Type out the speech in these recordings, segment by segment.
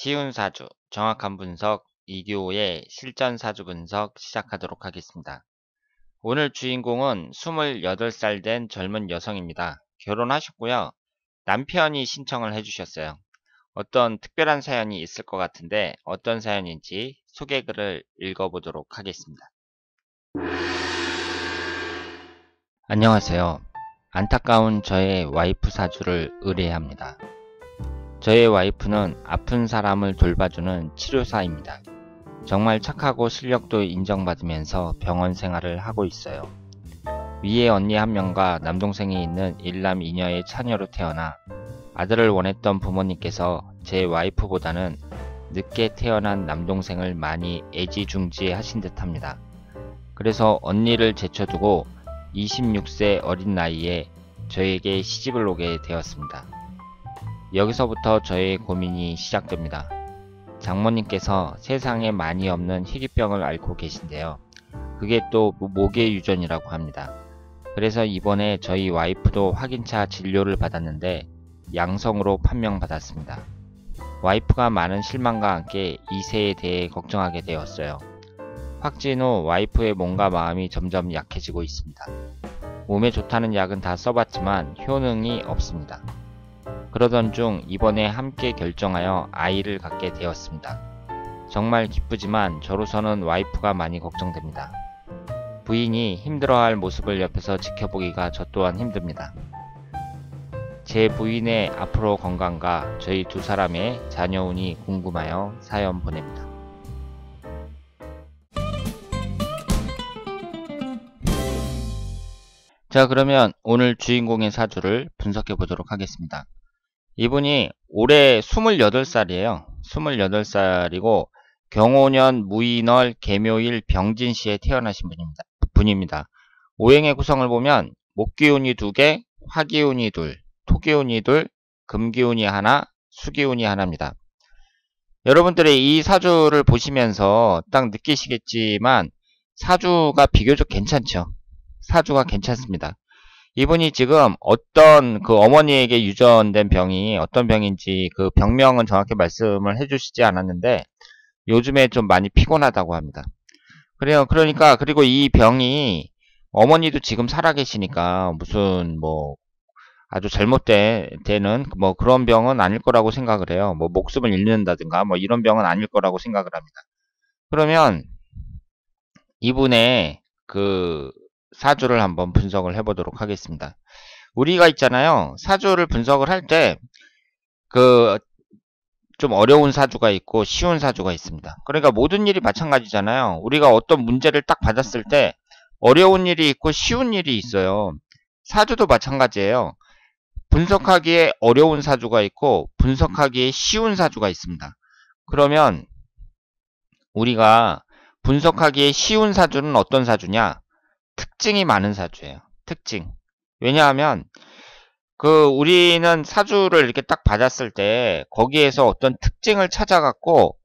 쉬운 사주, 정확한 분석, 이교의 실전 사주 분석 시작하도록 하겠습니다. 오늘 주인공은 28살 된 젊은 여성입니다. 결혼하셨고요. 남편이 신청을 해주셨어요. 어떤 특별한 사연이 있을 것 같은데 어떤 사연인지 소개글을 읽어보도록 하겠습니다. 안녕하세요. 안타까운 저의 와이프 사주를 의뢰합니다. 저의 와이프는 아픈 사람을 돌봐주는 치료사입니다. 정말 착하고 실력도 인정받으면서 병원 생활을 하고 있어요. 위에 언니 한 명과 남동생이 있는 일남 이녀의 처녀로 태어나 아들을 원했던 부모님께서 제 와이프보다는 늦게 태어난 남동생을 많이 애지중지 하신 듯 합니다. 그래서 언니를 제쳐두고 26세 어린 나이에 저에게 시집을 오게 되었습니다. 여기서부터 저의 고민이 시작됩니다. 장모님께서 세상에 많이 없는 희귀병을 앓고 계신데요. 그게 또 모계 유전이라고 합니다. 그래서 이번에 저희 와이프도 확인차 진료를 받았는데 양성으로 판명받았습니다. 와이프가 많은 실망과 함께 이세에 대해 걱정하게 되었어요. 확진 후 와이프의 몸과 마음이 점점 약해지고 있습니다. 몸에 좋다는 약은 다 써봤지만 효능이 없습니다. 그러던 중 이번에 함께 결정하여 아이를 갖게 되었습니다. 정말 기쁘지만 저로서는 와이프가 많이 걱정됩니다. 부인이 힘들어할 모습을 옆에서 지켜보기가 저 또한 힘듭니다. 제 부인의 앞으로 건강과 저희 두 사람의 자녀운이 궁금하여 사연 보냅니다. 자 그러면 오늘 주인공의 사주를 분석해 보도록 하겠습니다. 이분이 올해 28살이에요. 28살이고 경호년 무인월 개묘일 병진시에 태어나신 분입니다. 분입니다. 오행의 구성을 보면 목기운이 2개, 화기운이 둘, 토기운이 둘, 금기운이 하나, 수기운이 하나입니다. 여러분들이 이 사주를 보시면서 딱 느끼시겠지만 사주가 비교적 괜찮죠. 사주가 괜찮습니다. 이분이 지금 어떤 그 어머니에게 유전된 병이 어떤 병인지 그 병명은 정확히 말씀을 해주시지 않았는데 요즘에 좀 많이 피곤하다고 합니다. 그래요. 그러니까 그리고 이 병이 어머니도 지금 살아계시니까 무슨 뭐 아주 잘못되는 뭐 그런 병은 아닐 거라고 생각을 해요. 뭐 목숨을 잃는다든가 뭐 이런 병은 아닐 거라고 생각을 합니다. 그러면 이분의 그 사주를 한번 분석을 해보도록 하겠습니다. 우리가 있잖아요. 사주를 분석을 할 때 그 좀 어려운 사주가 있고 쉬운 사주가 있습니다. 그러니까 모든 일이 마찬가지잖아요. 우리가 어떤 문제를 딱 받았을 때 어려운 일이 있고 쉬운 일이 있어요. 사주도 마찬가지예요. 분석하기에 어려운 사주가 있고 분석하기에 쉬운 사주가 있습니다. 그러면 우리가 분석하기에 쉬운 사주는 어떤 사주냐? 특징이 많은 사주예요. 특징. 왜냐하면 그 우리는 사주를 이렇게 딱 받았을 때 거기에서 어떤 특징을 찾아갖고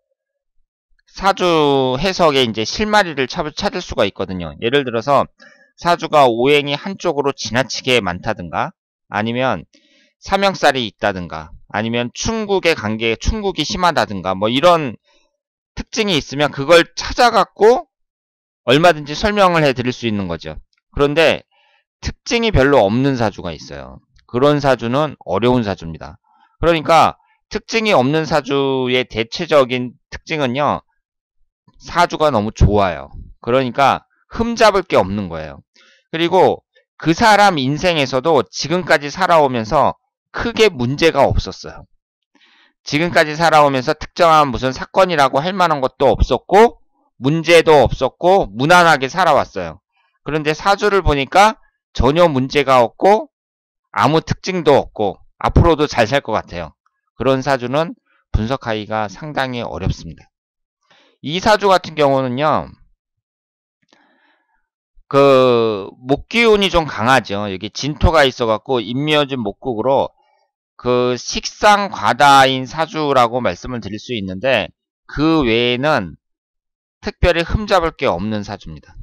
사주 해석에 이제 실마리를 찾을 수가 있거든요. 예를 들어서 사주가 오행이 한쪽으로 지나치게 많다든가 아니면 사명살이 있다든가 아니면 충국의 관계에 충국이 심하다든가 뭐 이런 특징이 있으면 그걸 찾아갖고 얼마든지 설명을 해 드릴 수 있는 거죠. 그런데 특징이 별로 없는 사주가 있어요. 그런 사주는 어려운 사주입니다. 그러니까 특징이 없는 사주의 대체적인 특징은요. 사주가 너무 좋아요. 그러니까 흠잡을 게 없는 거예요. 그리고 그 사람 인생에서도 지금까지 살아오면서 크게 문제가 없었어요. 지금까지 살아오면서 특정한 무슨 사건이라고 할 만한 것도 없었고 문제도 없었고 무난하게 살아왔어요. 그런데 사주를 보니까 전혀 문제가 없고 아무 특징도 없고 앞으로도 잘 살 것 같아요. 그런 사주는 분석하기가 상당히 어렵습니다. 이 사주 같은 경우는요. 그 목기운이 좀 강하죠. 여기 진토가 있어갖고 인묘진 목국으로 그 식상 과다인 사주라고 말씀을 드릴 수 있는데 그 외에는 특별히 흠 잡을 게 없는 사주입니다.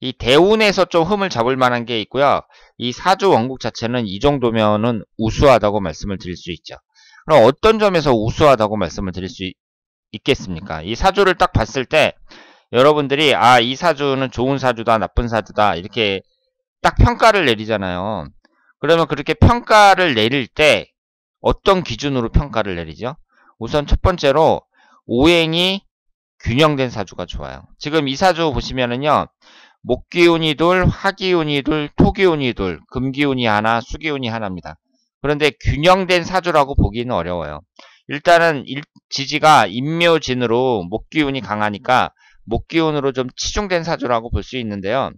이 대운에서 좀 흠을 잡을 만한 게 있고요. 이 사주 원국 자체는 이 정도면은 우수하다고 말씀을 드릴 수 있죠. 그럼 어떤 점에서 우수하다고 말씀을 드릴 수 있겠습니까? 이 사주를 딱 봤을 때 여러분들이 아 이 사주는 좋은 사주다 나쁜 사주다 이렇게 딱 평가를 내리잖아요. 그러면 그렇게 평가를 내릴 때 어떤 기준으로 평가를 내리죠? 우선 첫 번째로 오행이 균형된 사주가 좋아요. 지금 이 사주 보시면은요. 목기운이 둘, 화기운이 둘, 토기운이 둘, 금기운이 하나, 수기운이 하나입니다. 그런데 균형된 사주라고 보기는 어려워요. 일단은 일, 지지가 인묘진으로 목기운이 강하니까 목기운으로 좀 치중된 사주라고 볼 수 있는데요.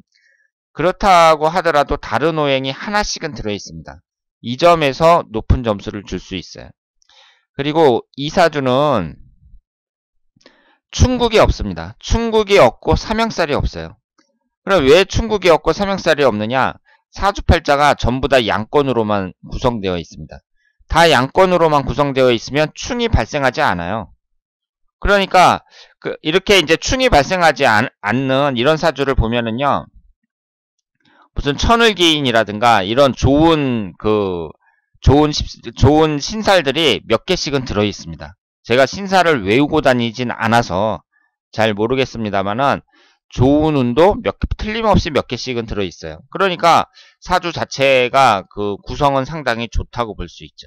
그렇다고 하더라도 다른 오행이 하나씩은 들어있습니다. 이 점에서 높은 점수를 줄 수 있어요. 그리고 이 사주는 충국이 없습니다. 충국이 없고 삼형살이 없어요. 그럼 왜 충국이 없고 삼형살이 없느냐? 사주팔자가 전부 다 양권으로만 구성되어 있습니다. 다 양권으로만 구성되어 있으면 충이 발생하지 않아요. 그러니까 그 이렇게 이제 충이 발생하지 않, 는 이런 사주를 보면은요. 무슨 천을기인이라든가 이런 좋은 그 좋은 좋은 신살들이 몇 개씩은 들어 있습니다. 제가 신사를 외우고 다니진 않아서 잘 모르겠습니다만은 좋은 운도 몇 틀림없이 몇 개씩은 들어 있어요. 그러니까 사주 자체가 그 구성은 상당히 좋다고 볼 수 있죠.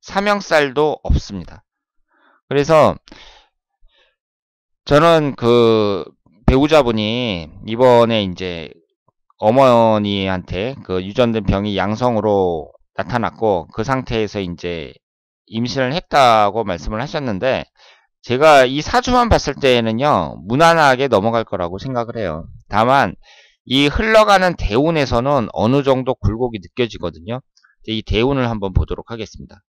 사명살도 없습니다. 그래서 저는 그 배우자분이 이번에 이제 어머니한테 그 유전된 병이 양성으로 나타났고 그 상태에서 이제 임신을 했다고 말씀을 하셨는데 제가 이 사주만 봤을 때에는요 무난하게 넘어갈 거라고 생각을 해요. 다만 이 흘러가는 대운에서는 어느 정도 굴곡이 느껴지거든요. 이 대운을 한번 보도록 하겠습니다.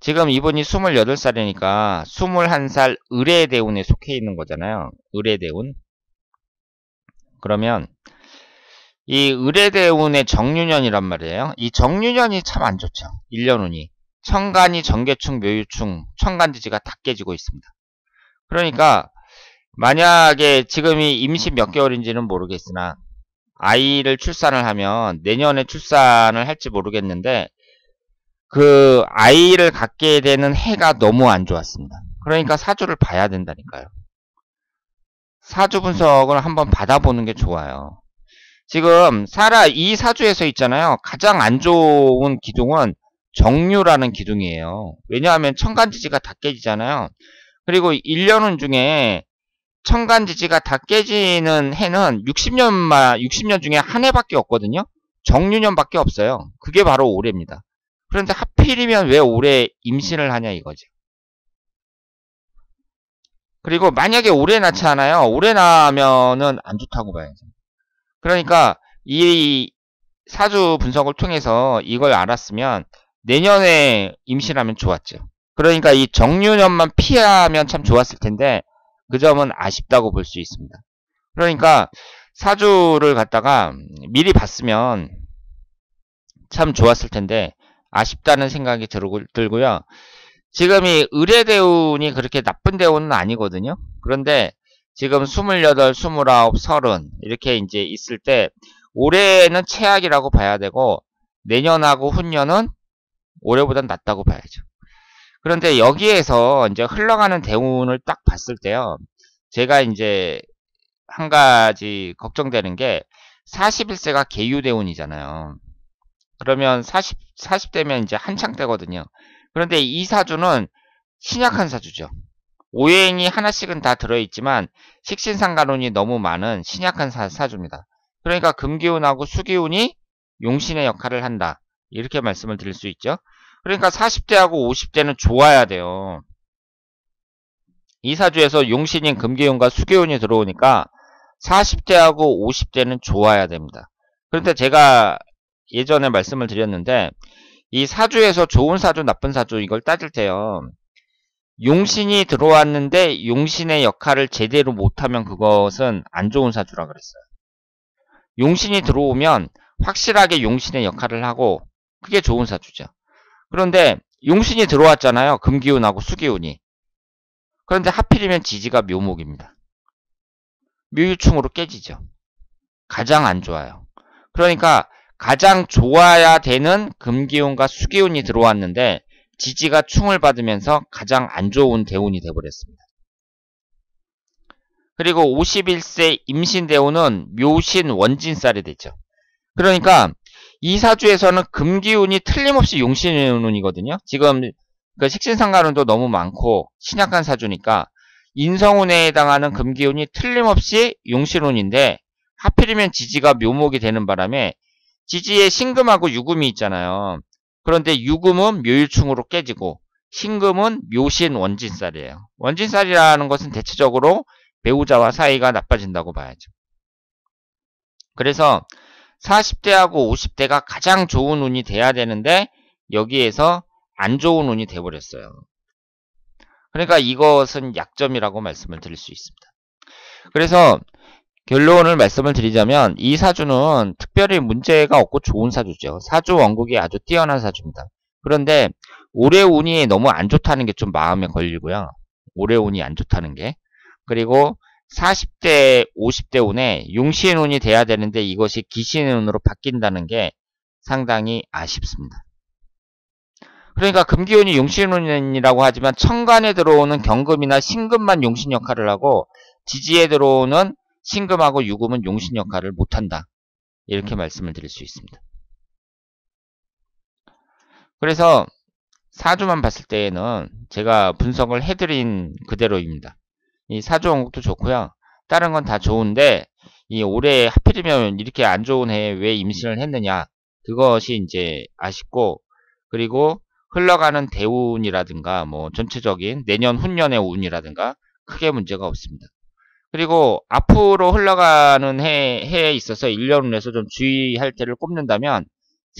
지금 이분이 28살이니까 21살 의뢰대운에 속해 있는 거잖아요. 의뢰대운. 그러면 이 의뢰대운의 정유년이란 말이에요. 이 정유년이 참 안 좋죠. 1년 운이. 청간이 정계충, 묘유충, 청간지지가 다 깨지고 있습니다. 그러니까 만약에 지금이 임신 몇 개월인지는 모르겠으나 아이를 출산을 하면 내년에 출산을 할지 모르겠는데 그 아이를 갖게 되는 해가 너무 안 좋았습니다. 그러니까 사주를 봐야 된다니까요. 사주 분석을 한번 받아보는 게 좋아요. 지금 사라 이 사주에서 있잖아요. 가장 안 좋은 기둥은 정류라는 기둥이에요. 왜냐하면 청간지지가 다 깨지잖아요. 그리고 1년운 중에 청간지지가 다 깨지는 해는 60년만 60년 중에 한 해밖에 없거든요. 정유년밖에 없어요. 그게 바로 올해입니다. 그런데 하필이면 왜 올해 임신을 하냐 이거죠. 그리고 만약에 올해 낳지 않아요. 올해 낳으면은 안 좋다고 봐야죠. 그러니까 이 사주 분석을 통해서 이걸 알았으면 내년에 임신하면 좋았죠. 그러니까 이 정유년만 피하면 참 좋았을 텐데 그 점은 아쉽다고 볼 수 있습니다. 그러니까 사주를 갖다가 미리 봤으면 참 좋았을 텐데 아쉽다는 생각이 들고요. 지금 이 의뢰대운이 그렇게 나쁜 대운은 아니거든요. 그런데 지금 28, 29, 30 이렇게 이제 있을 때 올해는 최악이라고 봐야 되고 내년하고 훈년은 올해보단 낫다고 봐야죠. 그런데 여기에서 이제 흘러가는 대운을 딱 봤을 때요. 제가 이제 한 가지 걱정되는 게 41세가 개유대운이잖아요. 그러면 40, 40대면 이제 한창 때거든요. 그런데 이 사주는 신약한 사주죠. 오행이 하나씩은 다 들어있지만 식신상간운이 너무 많은 신약한 사, 사주입니다. 그러니까 금기운하고 수기운이 용신의 역할을 한다. 이렇게 말씀을 드릴 수 있죠. 그러니까 40대하고 50대는 좋아야 돼요. 이 사주에서 용신인 금기운과 수기운이 들어오니까 40대하고 50대는 좋아야 됩니다. 그런데 제가 예전에 말씀을 드렸는데 이 사주에서 좋은 사주, 나쁜 사주 이걸 따질 때요. 용신이 들어왔는데 용신의 역할을 제대로 못하면 그것은 안 좋은 사주라 그랬어요. 용신이 들어오면 확실하게 용신의 역할을 하고 그게 좋은 사주죠. 그런데 용신이 들어왔잖아요. 금기운하고 수기운이. 그런데 하필이면 지지가 묘목입니다. 묘유충으로 깨지죠. 가장 안 좋아요. 그러니까 가장 좋아야 되는 금기운과 수기운이 들어왔는데 지지가 충을 받으면서 가장 안 좋은 대운이 되어버렸습니다. 그리고 51세 임신대운은 묘신 원진살이 되죠. 그러니까 이 사주에서는 금기운이 틀림없이 용신운이거든요. 지금 그 식신상관운도 너무 많고 신약한 사주니까 인성운에 해당하는 금기운이 틀림없이 용신운인데 하필이면 지지가 묘목이 되는 바람에 지지에 신금하고 유금이 있잖아요. 그런데 유금은 묘일충으로 깨지고 신금은 묘신 원진살이에요. 원진살이라는 것은 대체적으로 배우자와 사이가 나빠진다고 봐야죠. 그래서 40대하고 50대가 가장 좋은 운이 돼야 되는데 여기에서 안 좋은 운이 돼버렸어요. 그러니까 이것은 약점이라고 말씀을 드릴 수 있습니다. 그래서 결론을 말씀을 드리자면 이 사주는 특별히 문제가 없고 좋은 사주죠. 사주 원국이 아주 뛰어난 사주입니다. 그런데 올해 운이 너무 안 좋다는 게 좀 마음에 걸리고요. 올해 운이 안 좋다는 게. 그리고 40대, 50대 운에 용신 운이 돼야 되는데 이것이 기신 운으로 바뀐다는 게 상당히 아쉽습니다. 그러니까 금기운이 용신운이라고 하지만 천간에 들어오는 경금이나 신금만 용신 역할을 하고 지지에 들어오는 신금하고 유금은 용신 역할을 못한다. 이렇게 말씀을 드릴 수 있습니다. 그래서 사주만 봤을 때에는 제가 분석을 해드린 그대로입니다. 이 사주 원국도 좋고요. 다른 건 다 좋은데 이 올해 하필이면 이렇게 안 좋은 해에 왜 임신을 했느냐 그것이 이제 아쉽고 그리고 흘러가는 대운이라든가 뭐 전체적인 내년 훈년의 운이라든가 크게 문제가 없습니다. 그리고 앞으로 흘러가는 해, 해에 있어서 1년운에서 좀 주의할 때를 꼽는다면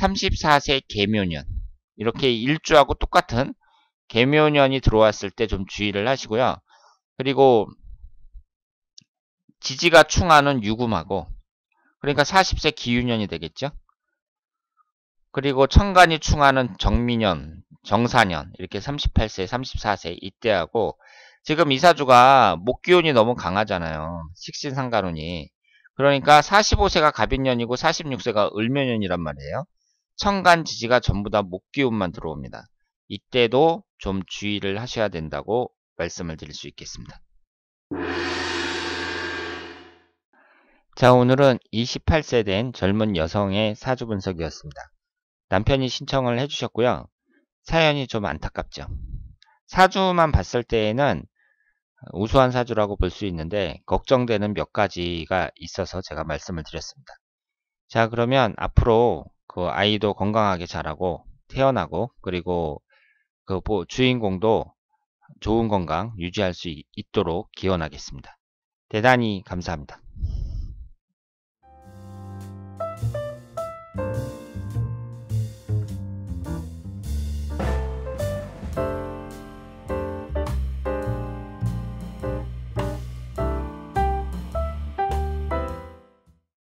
34세 개묘년 이렇게 일주하고 똑같은 개묘년이 들어왔을 때 좀 주의를 하시고요. 그리고 지지가 충하는 유금하고 그러니까 40세 기유년이 되겠죠. 그리고 천간이 충하는 정미년, 정사년 이렇게 38세, 34세 이때하고 지금 이사주가 목기운이 너무 강하잖아요. 식신상간운이. 그러니까 45세가 갑인년이고 46세가 을묘년이란 말이에요. 천간 지지가 전부 다 목기운만 들어옵니다. 이때도 좀 주의를 하셔야 된다고 말씀을 드릴 수 있겠습니다. 자 오늘은 28세 된 젊은 여성의 사주 분석이었습니다. 남편이 신청을 해주셨고요. 사연이 좀 안타깝죠. 사주만 봤을 때에는 우수한 사주라고 볼 수 있는데 걱정되는 몇 가지가 있어서 제가 말씀을 드렸습니다. 자 그러면 앞으로 그 아이도 건강하게 자라고 태어나고 그리고 그 주인공도 좋은 건강 유지할 수 있도록 기원하겠습니다. 대단히 감사합니다.